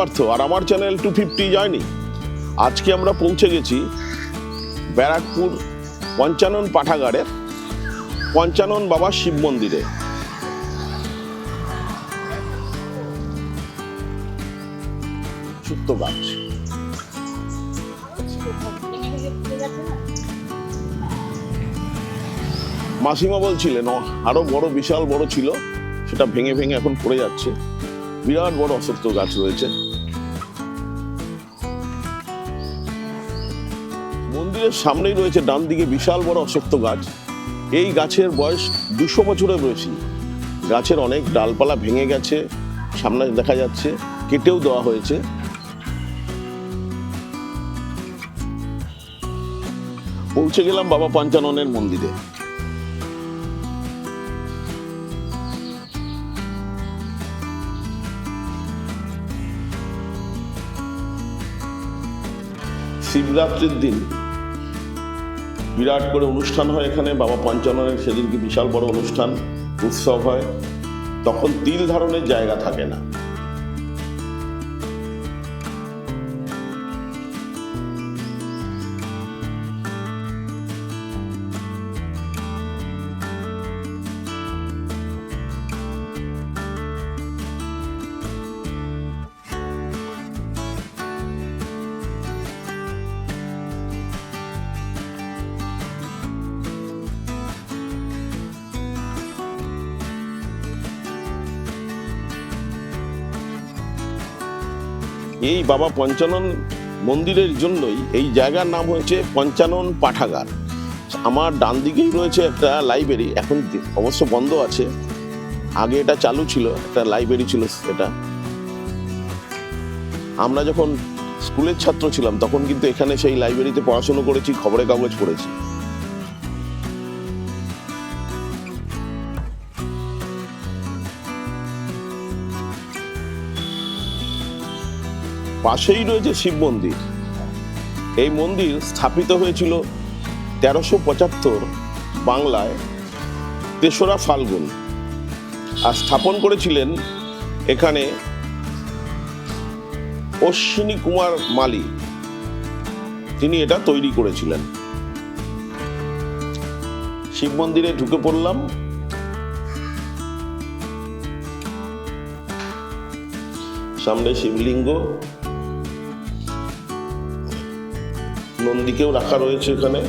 পার্থ আর আমার channel to fifty যায়নি। আজকে আমরা পৌঁছে গেছি ব্যারাকপুর পঞ্চানন পাঠাগারের পঞ্চানন বাবা শিব মন্দিরে। মাসিমা বলছিলেন আরও বড় বিশাল বড় ছিল, সেটা ভেঙে ভেঙে এখন পড়ে যাচ্ছে। বিরাট বড় অশ্বত্থ গাছ রয়েছে। মন্দিরের সামনেই রয়েছে ডান দিকে বিশাল বড় অশ্বত্থ গাছ। এই গাছের বয়স দুশো বছরের বেশি। গাছের অনেক ডালপালা ভেঙে গেছে, সামনে দেখা যাচ্ছে কেটেও দেওয়া হয়েছে। পৌঁছে গেলাম বাবা পঞ্চাননের মন্দিরে। শিবরাত্রির দিন বিরাট করে অনুষ্ঠান হয় এখানে, বাবা পঞ্চাননের সেদিনকে বিশাল বড় অনুষ্ঠান, উৎসব হয়। তখন তিল ধারণের জায়গা থাকে না। এই বাবা পঞ্চানন মন্দিরের জন্যই এই জায়গার নাম হয়েছে পঞ্চানন পাঠাগার। আমার ডান দিকেই রয়েছে একটা লাইব্রেরি এখন অবশ্য বন্ধ আছে। আগে এটা চালু ছিল, একটা লাইব্রেরি ছিল এটা আমরা যখন স্কুলের ছাত্র ছিলাম, তখন কিন্তু এখানে সেই লাইব্রেরিতে পড়াশুনো করেছি, খবরের কাগজ পড়েছি। পাশেই রয়েছে শিব মন্দির। এই মন্দির স্থাপিত হয়েছিল তেরোশো পঁচাত্তর বাংলায় তেসরা ফাল্গুন। আর স্থাপন করেছিলেন এখানে অশ্বিনী কুমার মালি তিনি এটা তৈরি করেছিলেন। শিব মন্দিরে ঢুকে পড়লাম। সামনে শিবলিঙ্গ। নন্দীকেও রাখা রয়েছে এখানে।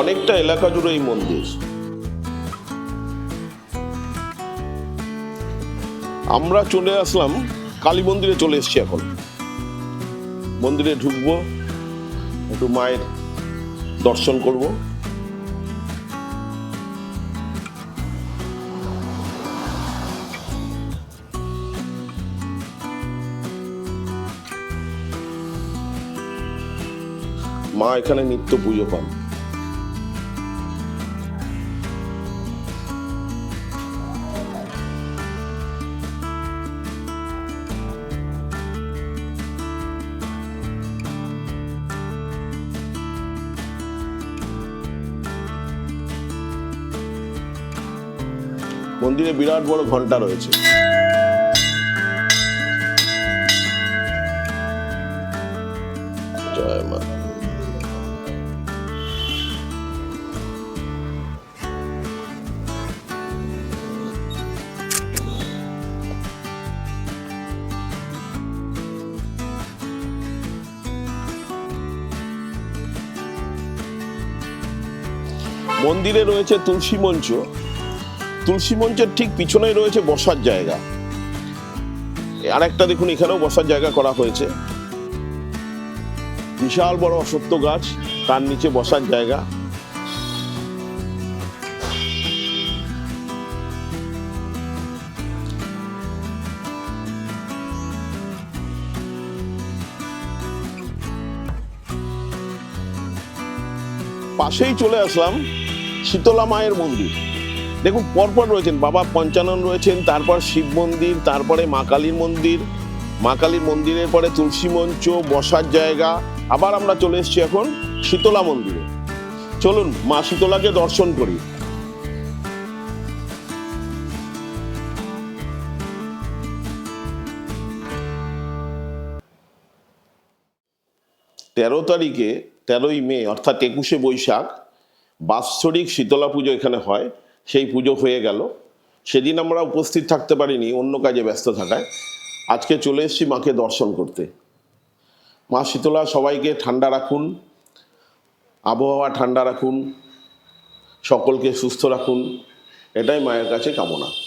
অনেকটা এলাকা জুড়ে এই মন্দির। আমরা চলে আসলাম, কালী মন্দিরে চলে এসেছি এখন। মন্দিরে ঢুকবো, একটু মায়ের দর্শন করব। মা এখানে নিত্য পুজো পান। মন্দিরে বিরাট বড় ঘণ্টা রয়েছে। মন্দিরে রয়েছে তুলসী মঞ্চ। তুলসী মঞ্চের ঠিক পিছনেই রয়েছে বসার জায়গা। আরেকটা দেখুন, এখানেও বসার জায়গা করা হয়েছে। বিশাল বড় অসত্য গাছ, তার নিচে বসার জায়গা। পাশেই চলে আসলাম শীতলা মায়ের মন্দির। দেখুন, পরপর রয়েছেন বাবা পঞ্চানন রয়েছেন, তারপর শিব মন্দির, তারপরে মা কালীর মন্দির, মা কালীর মন্দিরের পরে তুলসী মঞ্চ, বসার জায়গা, আবার আমরা চলে এসেছি এখন শীতলা মন্দিরে। চলুন, মা শীতলাকে দর্শন করি। তেরো তারিখে, তেরোই মে, অর্থাৎ একুশে বৈশাখ, বাৎসরিক শীতলা পুজো এখানে হয়। সেই পুজো হয়ে গেল। সেদিন আমরা উপস্থিত থাকতে পারিনি, অন্য কাজে ব্যস্ত থাকায়। আজকে চলে এসেছি মাকে দর্শন করতে। মা শীতলা, সবাইকে ঠান্ডা রাখুন। আবহাওয়া ঠান্ডা রাখুন। সকলকে সুস্থ রাখুন। এটাই মায়ের কাছে কামনা।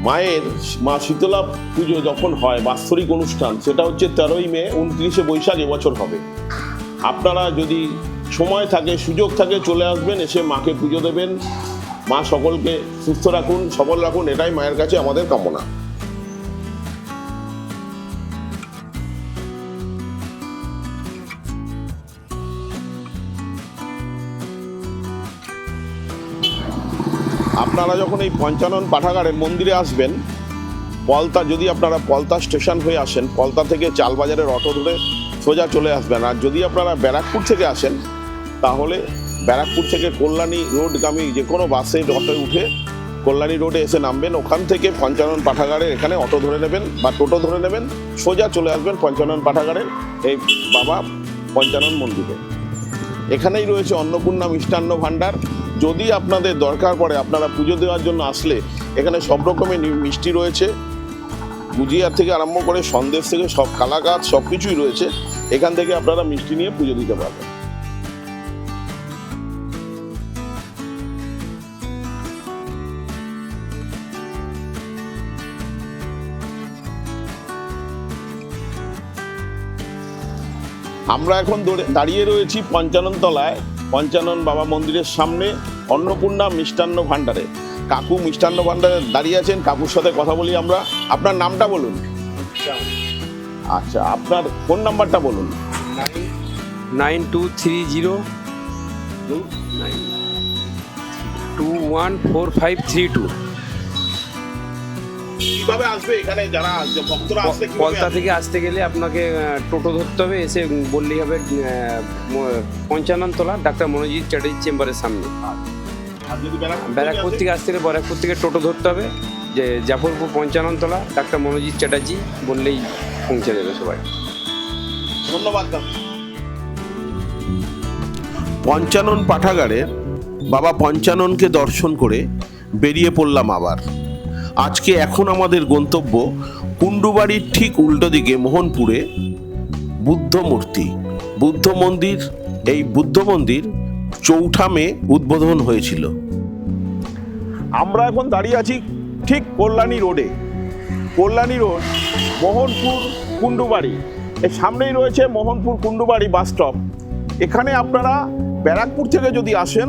মায়ের মা শীতলা পুজো যখন হয়, বাৎসরিক অনুষ্ঠান, সেটা হচ্ছে তেরোই মে, উনত্রিশে বৈশাখ এবছর হবে। আপনারা যদি সময় থাকে, সুযোগ থাকে, চলে আসবেন, এসে মাকে পুজো দেবেন। মা সকলকে সুস্থ রাখুন, সবল রাখুন, এটাই মায়ের কাছে আমাদের কামনা। আপনারা যখন এই পঞ্চানন পাঠাগারে মন্দিরে আসবেন, পলতা, যদি আপনারা পলতা স্টেশন হয়ে আসেন, পলতা থেকে চালবাজারের অটো ধরে সোজা চলে আসবেন। আর যদি আপনারা ব্যারাকপুর থেকে আসেন, তাহলে ব্যারাকপুর থেকে কল্যাণী রোডগামী যে কোনো বাসে, অটোয় উঠে কল্যাণী রোডে এসে নামবেন। ওখান থেকে পঞ্চানন পাঠাগারে এখানে অটো ধরে নেবেন বা টোটো ধরে নেবেন। সোজা চলে আসবেন পঞ্চানন পাঠাগারের এই বাবা পঞ্চানন মন্দিরে। এখানেই রয়েছে অন্নপূর্ণা মিষ্টান্ন ভাণ্ডার। যদি আপনাদের দরকার পড়ে, আপনারা পুজো দেওয়ার জন্য আসলে এখানে সব রকমের মিষ্টি রয়েছে। গুজিয়া থেকে আরম্ভ করে সন্দেশ থেকে সব কালাকাত সব কিছুই রয়েছে। এখান থেকে আপনারা মিষ্টি নিয়ে পুজো দিতে পারবেন। আমরা এখন দৌড়ে- দাঁড়িয়ে রয়েছি পঞ্চানন তলায় পঞ্চানন বাবা মন্দিরের সামনে অন্নপূর্ণা মিষ্টান্ন ভাণ্ডারে। কাকু মিষ্টান্ন ভাণ্ডারে দাঁড়িয়ে আছেন, কাকুর সাথে কথা বলি আমরা। আপনার নামটা বলুন। আচ্ছা আপনার ফোন নাম্বারটা বলুন। Nine two three zero two one four five three two. কীভাবে আসবে এখানে? যারা যে ভক্তরা আসলে কীভাবে পলতা থেকে আসতে গেলে আপনাকে টোটো ধরতে হবে এসে বললেই হবে পঞ্চাননতলা ডাক্তার মনোজিৎ চ্যাটার্জি চেম্বারের সামনে। ব্যারাকপুর থেকে আসতে গেলে ব্যারাকপুর থেকে টোটো ধরতে হবে যে জাফরপুর পঞ্চাননতলা ডাক্তার মনোজিৎ চ্যাটার্জি বললেই পৌঁছে দেবে সবাই। ধন্যবাদ পঞ্চানন পাঠাগারের বাবা পঞ্চাননকে দর্শন করে বেরিয়ে পড়লাম আবার। আজকে এখন আমাদের গন্তব্য কুণ্ডুবাড়ির ঠিক উল্টো দিকে মোহনপুরে বুদ্ধ মূর্তি বুদ্ধ মন্দির, এই বুদ্ধ মন্দির চৌঠা মে উদ্বোধন হয়েছিল। আমরা এখন দাঁড়িয়ে আছি ঠিক কল্যাণী রোডে। কল্যাণী রোড, মোহনপুর কুণ্ডুবাড়ি। এর সামনেই রয়েছে মোহনপুর কুণ্ডুবাড়ি বাস স্টপ। এখানে আপনারা ব্যারাকপুর থেকে যদি আসেন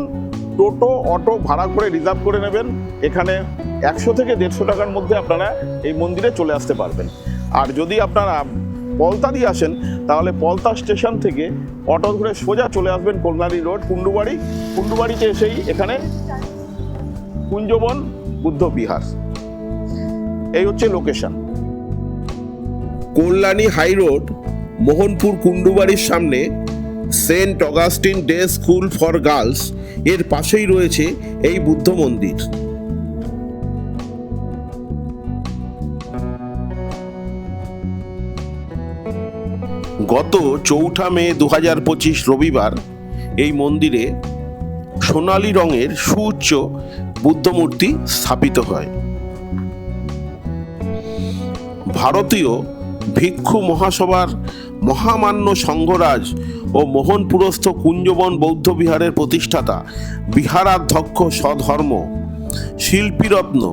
টোটো, অটো ভাড়া করে রিজার্ভ করে নেবেন। এখানে একশো থেকে দেড়শো টাকার মধ্যে আপনারা এই মন্দিরে চলে আসতে পারবেন। আর যদি আপনারা পলতা দিয়ে আসেন, তাহলে পলতা স্টেশন থেকে অটো ধরে সোজা চলে আসবেন কল্যাণী রোড, কুণ্ডুবাড়ি। কুণ্ডুবাড়িতে এসেই এখানে কুঞ্জবন, বুদ্ধ বিহার। এই হচ্ছে location Kalyani high road Mohanpur কুণ্ডুবাড়ির সামনে Saint Augustine day school for girls এর পাশেই রয়েছে এই বুদ্ধ মন্দির। গত চৌঠা মে দু হাজার পঁচিশ রবিবার এই মন্দিরে সোনালী রঙের সুউচ্চ বুদ্ধমূর্তি স্থাপিত হয়। ভারতীয় ভিক্ষু মহাসভার মহামান্য সংঘরাজ ও মোহনপুরস্থ কুঞ্জবন বৌদ্ধ বিহারের প্রতিষ্ঠাতা, বিহারাধ্যক্ষ সধর্ম শিল্পীরত্ন,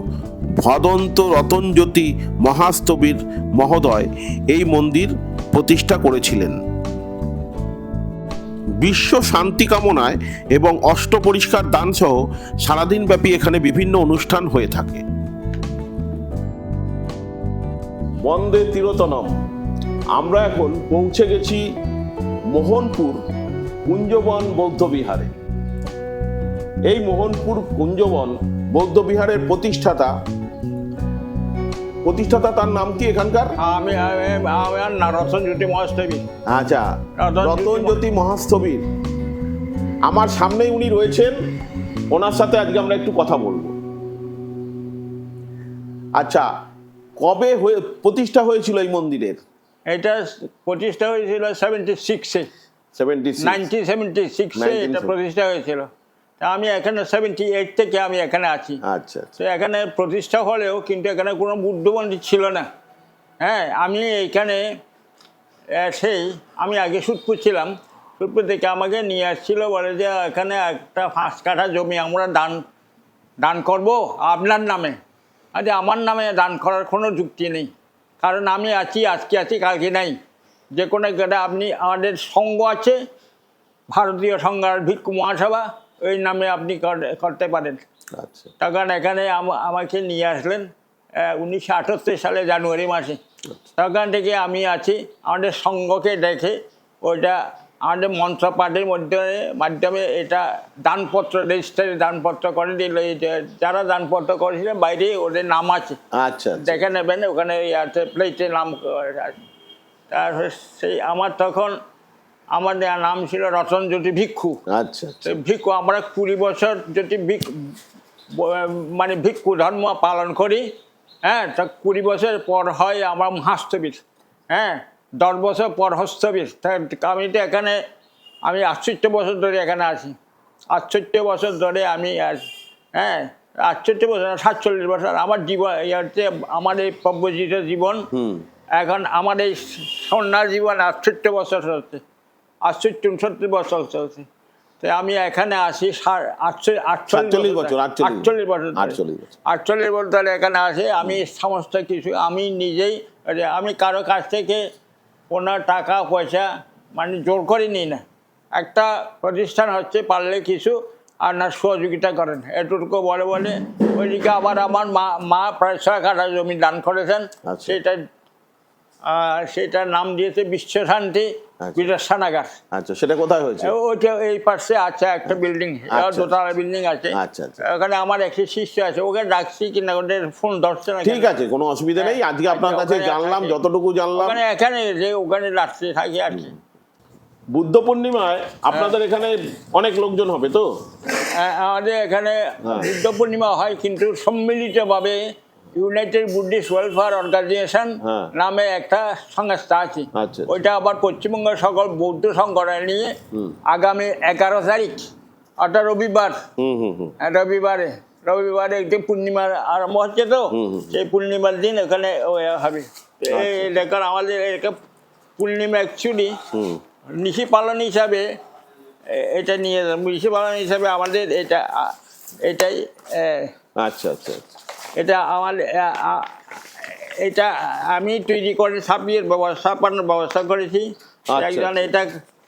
ভদন্ত রতনজ্যোতি মহাস্তবীর মহোদয় এই মন্দির প্রতিষ্ঠা করেছিলেন। বিশ্ব শান্তি কামনায় এবং অষ্ট পরিষ্কার দান সহ সারাদিন ব্যাপী এখানে বিভিন্ন অনুষ্ঠান হয়ে থাকে। বন্দে তিরোতনম। আমরা এখন পৌঁছে গেছি মোহনপুর কুঞ্জবন বৌদ্ধবিহারে এই মোহনপুর কুঞ্জবন বৌদ্ধবিহারের প্রতিষ্ঠাতা। প্রতিষ্ঠাতা তার নাম কি এখানকার? আমি আমি- আমার না রতন জ্যোতি মহাস্তবী আচ্ছা রতন জ্যোতি মহাস্থবীর আমার সামনেই উনি রয়েছেন। ওনার সাথে আজকে আমরা একটু কথা বলব। আচ্ছা কবে হয়ে প্রতিষ্ঠা হয়েছিল এই মন্দিরের? এটা প্রতিষ্ঠা হয়েছিল সেভেন্টি সিক্সে নাইনটিন সেভেন্টি সিক্সে এটা প্রতিষ্ঠা হয়েছিল। তা আমি এখানে সেভেন্টি এইট থেকে আমি এখানে আছি। আচ্ছা আচ্ছা। তো এখানে প্রতিষ্ঠা হলেও কিন্তু এখানে কোনো বুদ্ধ মন্দির ছিল না। হ্যাঁ আমি এইখানে সেই আমি আগে সুদপুর ছিলাম। সুদপুর থেকে আমাকে নিয়ে আসছিল বলে যে এখানে একটা পাঁচ কাঠা জমি আমরা দান দান করব আপনার নামে। আচ্ছা আমার নামে দান করার কোনো যুক্তি নেই। কারণ আমি আছি আজকে আছি কালকে নাই। যে কোনো একটা আপনি আমাদের সঙ্গ আছে ভারতীয় সংঘার ভিক্ষু মহাসভা ওই নামে আপনি করতে পারেন। আচ্ছা। তখন এখানে আম- আমাকে নিয়ে আসলেন উনিশশো আটাত্তর সালে জানুয়ারি মাসে। তখন থেকে আমি আছি আমাদের সঙ্ঘকে দেখে ওইটা আমাদের মন্ত্র পাঠের মধ্যে মাধ্যমে এটা দানপত্র রেজিস্টারে দানপত্র করে দিল। এই যে যারা দানপত্র করেছিলেন বাইরে ওদের নাম আছে। আচ্ছা আচ্ছা। দেখে নেবেন ওখানে আছে প্লেটে নাম। তারপরে সেই আমার তখন আমার নাম ছিল রতন জ্যোতি ভিক্ষু। আচ্ছা আচ্ছা। ভিক্ষু আমরা কুড়ি বছর যদি মানে ভিক্ষু ধর্ম পালন করি হ্যাঁ তা কুড়ি বছর পর হয় আমার হাস্তবীর হ্যাঁ। দশ বছর পর আমি তো এখানে আমি আটষট্টি বছর ধরে এখানে আছি। আটষট্টি বছর ধরে আমি আছি হ্যাঁ আটষট্টি বছর সাতচল্লিশ বছর আমার জীবন হচ্ছে আমার এই পব্যজিত জীবন। এখন আমার এই সন্ন্যাস জীবন আটষট্টি বছর হচ্ছে আটষট্টি উনসত্তর বছর চলছে। তো আমি এখানে আসি আটচল্লিশ বছর, আটচল্লিশ। বছর আটচল্লিশ বছর। আটচল্লিশ বছর ধরে এখানে আসি আমি সমস্ত কিছু আমি নিজেই আমি কারও কাছ থেকে কোনো টাকা পয়সা মানে জোর করে নিই না। একটা প্রতিষ্ঠান হচ্ছে পারলে কিছু আর না সহযোগিতা করেন। এটুকু বলে বলে ওইদিকে আবার আমার মা মা প্রায় ছয় কাঠা জমি দান করেছেন। আচ্ছা। সেটা সেটার নাম দিয়েছে বিশ্বশান্তি আচ্ছা। বিদর্শনাগার আচ্ছা সেটা কোথায় হয়েছে? ওইটা এই পাশে আছে একটা বিল্ডিং আচ্ছা। দোতলা বিল্ডিং আছে। আচ্ছা, আচ্ছা। ওখানে আমার একটি শিষ্য আছে ওকে ডাকছি কিনা ওদের ফোন ধরছে না ঠিক আছে কোনো অসুবিধা নেই আজকে আপনার আচ্ছা, কাছে জানলাম যতটুকু জানলাম। ওখানে এখানে যে ওখানে রাত্রে থাকি আর কি। বুদ্ধ পূর্ণিমায় আপনাদের এখানে অনেক লোকজন হবে তো? আহ, আমাদের এখানে হ্যাঁ। বুদ্ধ পূর্ণিমা হয় কিন্তু সম্মিলিতভাবে ইউনাইটেড বুদ্ধিস্ট ওয়েলফেয়ার অর্গানাইজেশন। নামে একটা সংস্থা আছে। আচ্ছা। ওইটা আবার পশ্চিমবঙ্গের সকল বৌদ্ধ সংগঠন নিয়ে আগামী এগারো তারিখ অর্থাৎ রবিবার। হুম হুম হুম। হ্যাঁ, রবিবারে। রবিবারে একটি পূর্ণিমার আরম্ভ হচ্ছে তো। সেই পূর্ণিমার দিন এখানে হবে। এই দেখুন আমাদের এখানে পূর্ণিমা অ্যাকচুয়ালি নিশি পালন হিসাবে এটা নিয়ে নিশি পালন হিসাবে আমাদের এটা এটাই আচ্ছা আচ্ছা আচ্ছা। এটা আমার এটা আমি তৈরি করে ছাপিয়ে ব্যবস্থা পানোর ব্যবস্থা করেছি আচ্ছা, একজন আচ্ছা। এটা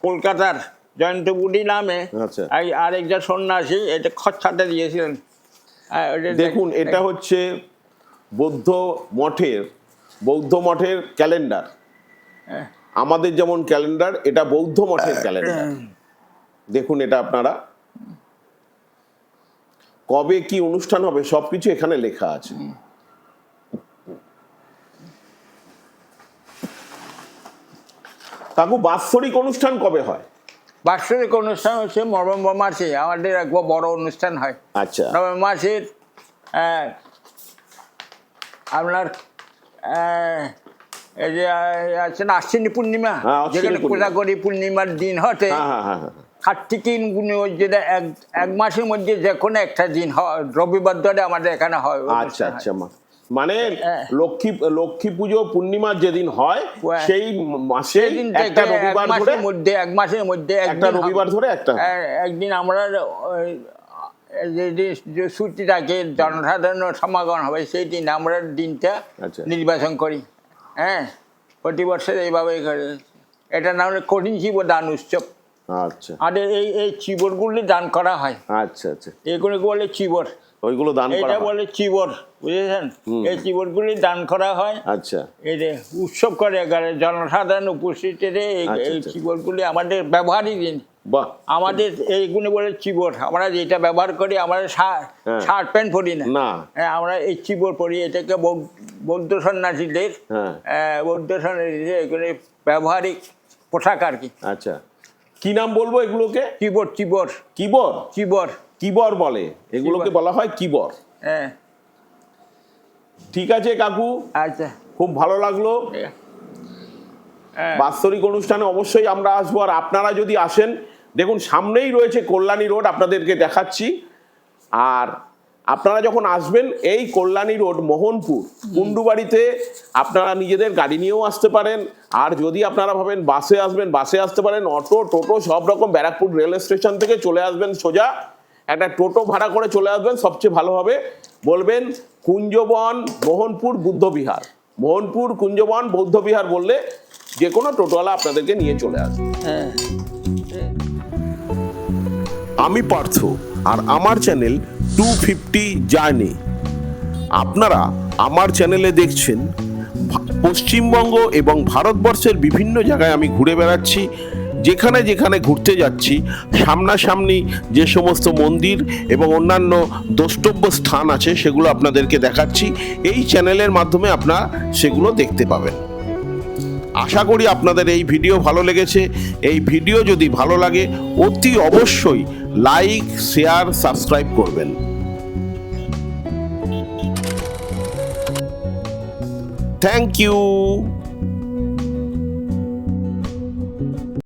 কলকাতার জয়ন্ত বুডি নামে আচ্ছা। আর- আরেকজন সন্ন্যাসী এটা খরচাটা দিয়েছিলেন দেখুন এটা হচ্ছে বৌদ্ধ মঠের বৌদ্ধ মঠের ক্যালেন্ডার। আমাদের যেমন ক্যালেন্ডার এটা বৌদ্ধ মঠের ক্যালেন্ডার দেখুন এটা আপনারা কবে কি অনুষ্ঠান হবে সবকিছু এখানে লেখা আছে। কাকু বাৎসরিক অনুষ্ঠান কবে হয়? বাৎসরিক অনুষ্ঠান হচ্ছে নভেম্বর মাসে আমাদের একবার বড় অনুষ্ঠান হয়। আচ্ছা। নভেম্বর মাসের আপনার এই যে আছে না আশ্বিনী পূর্ণিমা? হ্যাঁ, যেখানে করি পূর্ণিমার দিন হতে ওই যেটা এক এক মাসের মধ্যে যে কোনো একটা দিন হয় রবিবার ধরে আমাদের এখানে হয় আচ্ছা আচ্ছা মানে হ্যাঁ। লক্ষ্মী লক্ষ্মী পুজো পূর্ণিমার যেদিন হয় হ্যাঁ। সেই মাসে একটা রবিবার ধরে মধ্যে এক মাসের মধ্যে একটা রবিবার ধরে একটা। হ্যাঁ, একদিন আমরা যে ছুটি থাকে জনসাধারণ সমাগম হবে সেই দিন আমরা দিনটা আচ্ছা। নির্বাচন করি। হ্যাঁ প্রতি বছর এইভাবে করে। এটা নাম হলো কঠিন শিব দান উৎসব। আচ্ছা। আর এই এই চিবরগুলি দান করা হয়। আচ্ছা আচ্ছা। এগুলোকে বলে চিবর। ওইগুলো দান করা এটা বলে চিবর বুঝেছেন? এই চিবরগুলি দান করা হয়। আচ্ছা। এই যে উৎসব করে জনসাধারণ উপস্থিতিতে এই আচ্ছা, এই আচ্ছা। চিবরগুলি আমাদের ব্যবহারই দিন। বাহ। আমাদের এইগুলো বলে চিবর। আমরা যেটা ব্যবহার করি আমরা শা- হ্যাঁ। শার্ট প্যান্ট পরি না। হ্যাঁ, আমরা এই চিবর পরি এটাকে বৌদ্ধ সন্ন্যাসীদের হ্যাঁ। বৌদ্ধ সন্ন্যাসীদের এগুলি ব্যবহারিক পোশাক আর কি। আচ্ছা। কি নাম বলব এগুলোকে? কিবর চিবর কিবর? চিবর কিবর বলে। এগুলোকে বলা হয় কিবর। হ্যাঁ। ঠিক আছে কাকু? আচ্ছা। খুব ভালো লাগল। হ্যাঁ। বাৎসরিক অনুষ্ঠানে অবশ্যই আমরা আসব। আর আপনারা যদি আসেন দেখুন সামনেই রয়েছে কল্যাণী রোড আপনাদেরকে দেখাচ্ছি। আর আপনারা যখন আসবেন এই কল্যাণী রোড মোহনপুর কুন্ডুবাড়িতে আপনারা নিজেদের গাড়ি নিয়েও আসতে পারেন। আর যদি আপনারা ভাবেন বাসে আসবেন বাসে আসতে পারেন অটো টোটো সব রকম ব্যারাকপুর রেল স্টেশন থেকে চলে আসবেন সোজা। একটা টোটো ভাড়া করে চলে আসবেন সবচেয়ে ভালো হবে। বলবেন কুঞ্জবন মোহনপুর বুদ্ধবিহার মোহনপুর কুঞ্জবন বৌদ্ধবিহার বললে যে কোনো টোটোওয়ালা আপনাদেরকে নিয়ে চলে আসবে। হ্যাঁ। আমি পার্থ। আর আমার চ্যানেল টু ফিফটি জার্নি আপনারা আমার চ্যানেলে দেখছেন, পশ্চিমবঙ্গ এবং ভারতবর্ষের বিভিন্ন জায়গায় আমি ঘুরে বেড়াচ্ছি, যেখানে যেখানে ঘুরতে যাচ্ছি, সামনাসামনি যে সমস্ত মন্দির এবং অন্যান্য দ্রষ্টব্য স্থান আছে সেগুলো আপনাদেরকে দেখাচ্ছি, এই চ্যানেলের মাধ্যমে আপনারা সেগুলো দেখতে পাবেন। আশা করি আপনাদের এই ভিডিও ভালো লেগেছে। এই ভিডিও যদি ভালো লাগে, অতি অবশ্যই লাইক শেয়ার সাবস্ক্রাইব করবেন। Thank you